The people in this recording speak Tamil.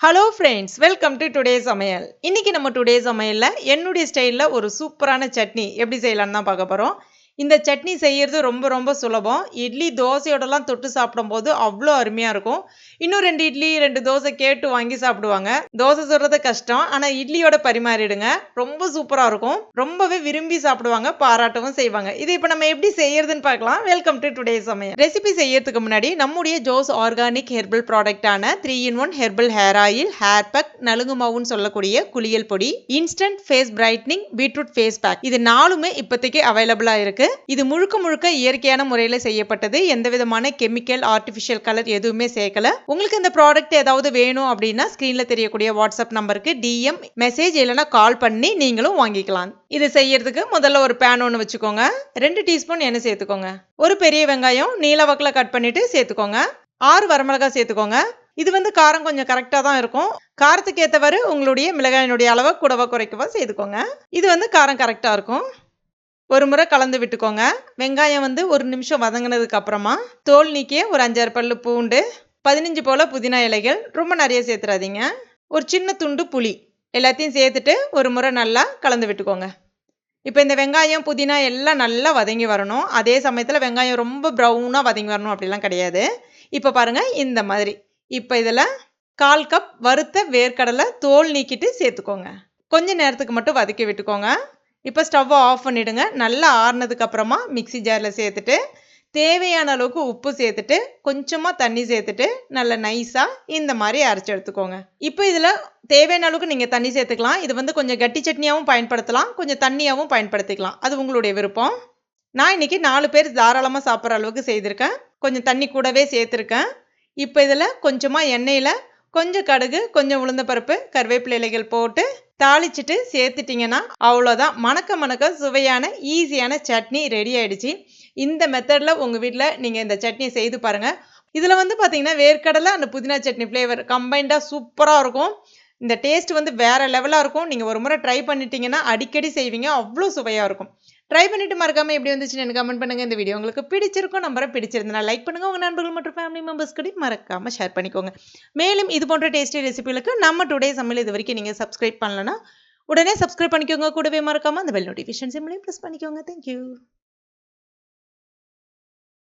Hello friends welcome to today சமையல் இன்னைக்கு நம்ம டுடே சமையலில் என்னுடைய ஸ்டைலில் ஒரு சூப்பரான சட்னி எப்படி செய்யலான்னு தான் பார்க்க போகிறோம் இந்த சட்னி செய்கிறது ரொம்ப ரொம்ப சுலபம். இட்லி தோசையோடலாம் தொட்டு சாப்பிடும்போது அவ்வளோ அருமையாக இருக்கும். இன்னும் ரெண்டு இட்லி ரெண்டு தோசை கேட்டு வாங்கி சாப்பிடுவாங்க. தோசை சுடுறது கஷ்டம். ஆனால் இட்லியோட பரிமாறிடுங்க. ரொம்ப சூப்பராக இருக்கும். ரொம்பவே விரும்பி சாப்பிடுவாங்க பாராட்டவும் செய்வாங்க. இது இப்போ நம்ம எப்படி செய்யறதுன்னு பார்க்கலாம். வெல்கம் டு டுடே சமையல். ரெசிபி செய்யறதுக்கு முன்னாடி நம்முடைய Jose organic herbal ப்ராடக்டான three in one herbal hair oil hair pack நலுங்கு மாவுன்னு சொல்லக்கூடிய குளியல் பொடி instant face brightening beetroot face pack இது நாலுமே இப்போதைக்கு அவைலபிளாக இருக்குது இது முழுக்க முழுக்க இயற்கையான முறையில் செய்யப்பட்டது. எந்த விதமான கெமிக்கல் ஆர்டிஃபிஷியல் கலர் எதுவுமே சேர்க்கல. உங்களுக்கு இந்த ப்ராடக்ட் ஏதாவது வேணும் அப்படின்னா ஸ்க்ரீனில் தெரியக்கூடிய வாட்ஸ்அப் நம்பருக்கு டிஎம் மெசேஜ் இல்லைன்னா கால் பண்ணி நீங்களும் வாங்கிக்கலாம். இது செய்யறதுக்கு முதல்ல ஒரு பேன் ஒன்று வச்சுக்கோங்க. ரெண்டு டீஸ்பூன் எண்ணெய் சேர்த்துக்கோங்க. ஒரு பெரிய வெங்காயம் நீல வாக்கில் கட் பண்ணிட்டு சேர்த்துக்கோங்க. ஆறு வரமிளகாய் சேர்த்துக்கோங்க. இது வந்து காரம் கொஞ்சம் கரெக்டாக தான் இருக்கும். காரத்துக்கு ஏற்றவாறு உங்களுடைய மிளகாயினுடைய அளவை கூடவா குறைக்கவா செய்துக்கோங்க. இது வந்து காரம் கரெக்டாக இருக்கும். ஒரு முறை கலந்து விட்டுக்கோங்க. வெங்காயம் வந்து ஒரு நிமிஷம் வதங்கினதுக்கு அப்புறமா தோல் நீக்கிய ஒரு அஞ்சாறு பல்லு பூண்டு பதினஞ்சு போல் புதினா இலைகள் ரொம்ப நிறைய சேர்த்துறாதீங்க. ஒரு சின்ன துண்டு புளி எல்லாத்தையும் சேர்த்துட்டு ஒரு முறை நல்லா கலந்து விட்டுக்கோங்க. இப்போ இந்த வெங்காயம் புதினா எல்லாம் நல்லா வதங்கி வரணும். அதே சமயத்தில் வெங்காயம் ரொம்ப ப்ரௌனாக வதங்கி வரணும் அப்படிலாம் கிடையாது. இப்போ பாருங்கள் இந்த மாதிரி. இப்போ இதில் கால் கப் வறுத்த வேர்க்கடலை தோல் நீக்கிட்டு சேர்த்துக்கோங்க. கொஞ்ச நேரத்துக்கு மட்டும் வதக்கி விட்டுக்கோங்க. இப்போ ஸ்டவ்வை ஆஃப் பண்ணிவிடுங்க நல்லா ஆறுனதுக்கப்புறமா மிக்சி ஜாரில் சேர்த்துட்டு தேவையான அளவுக்கு உப்பு சேர்த்துட்டு கொஞ்சமாக தண்ணி சேர்த்துட்டு நல்ல நைஸாக இந்த மாதிரி அரைச்சி எடுத்துக்கோங்க. இப்போ இதில் தேவையான அளவுக்கு நீங்கள் தண்ணி சேர்த்துக்கலாம். இது வந்து கொஞ்சம் கட்டி சட்னியாகவும் பயன்படுத்தலாம். கொஞ்சம் தண்ணியாகவும் பயன்படுத்திக்கலாம். அது உங்களுடைய விருப்பம். நான் இன்றைக்கி நாலு பேர் தாராளமாக சாப்பிட்ற அளவுக்கு செய்திருக்கேன். கொஞ்சம் தண்ணி கூடவே சேர்த்துருக்கேன். இப்போ இதில் கொஞ்சமாக எண்ணெயில் கொஞ்சம் கடுகு கொஞ்சம் உளுந்த பருப்பு கருவேப்பிலை இலைகள் போட்டு தாளிச்சிட்டு சேர்த்துட்டிங்கன்னா அவ்வளோதான். மணக்க மணக்க சுவையான ஈஸியான சட்னி ரெடி ஆகிடுச்சி இந்த மெத்தடில் உங்கள் வீட்டில் நீங்கள் இந்த சட்னியை செய்து பாருங்கள் இதில் வந்து பார்த்தீங்கன்னா வேர்க்கடலை அந்த புதினா சட்னி ஃப்ளேவர் கம்பைண்டாக சூப்பராக இருக்கும். இந்த டேஸ்ட் வந்து வேறு லெவலாக இருக்கும். நீங்கள் ஒரு முறை ட்ரை பண்ணிட்டீங்கன்னா அடிக்கடி செய்வீங்க. அவ்வளோ சுவையாக இருக்கும். ட்ரை பண்ணிட்டு மறக்காமல் எப்படி வந்துச்சுன்னு எனக்கு கமெண்ட் பண்ணுங்கள் இந்த வீடியோ உங்களுக்கு பிடிச்சிருக்கும் நம்பரை பிடிச்சிருந்தனா லைக் பண்ணுங்கள் உங்கள் நண்பர்கள் மற்றும் ஃபேமிலி மெம்பர்ஸ் கூட மறக்காமல் ஷேர் பண்ணிக்கோங்க. மேலும் இது போன்ற டேஸ்டி ரெசிபிகளுக்கு நம்ம டுடே சமையல் இது வரைக்கும் நீங்கள் சப்ஸ்கிரைப் பண்ணலன்னா உடனே சப்ஸ்கிரைப் பண்ணிக்கோங்க. கூடவே மறக்காமல் அந்த பெல் நோட்டிஃபிகேஷன் சிம்லையும் ப்ரெஸ் பண்ணிக்கோங்க. Thank you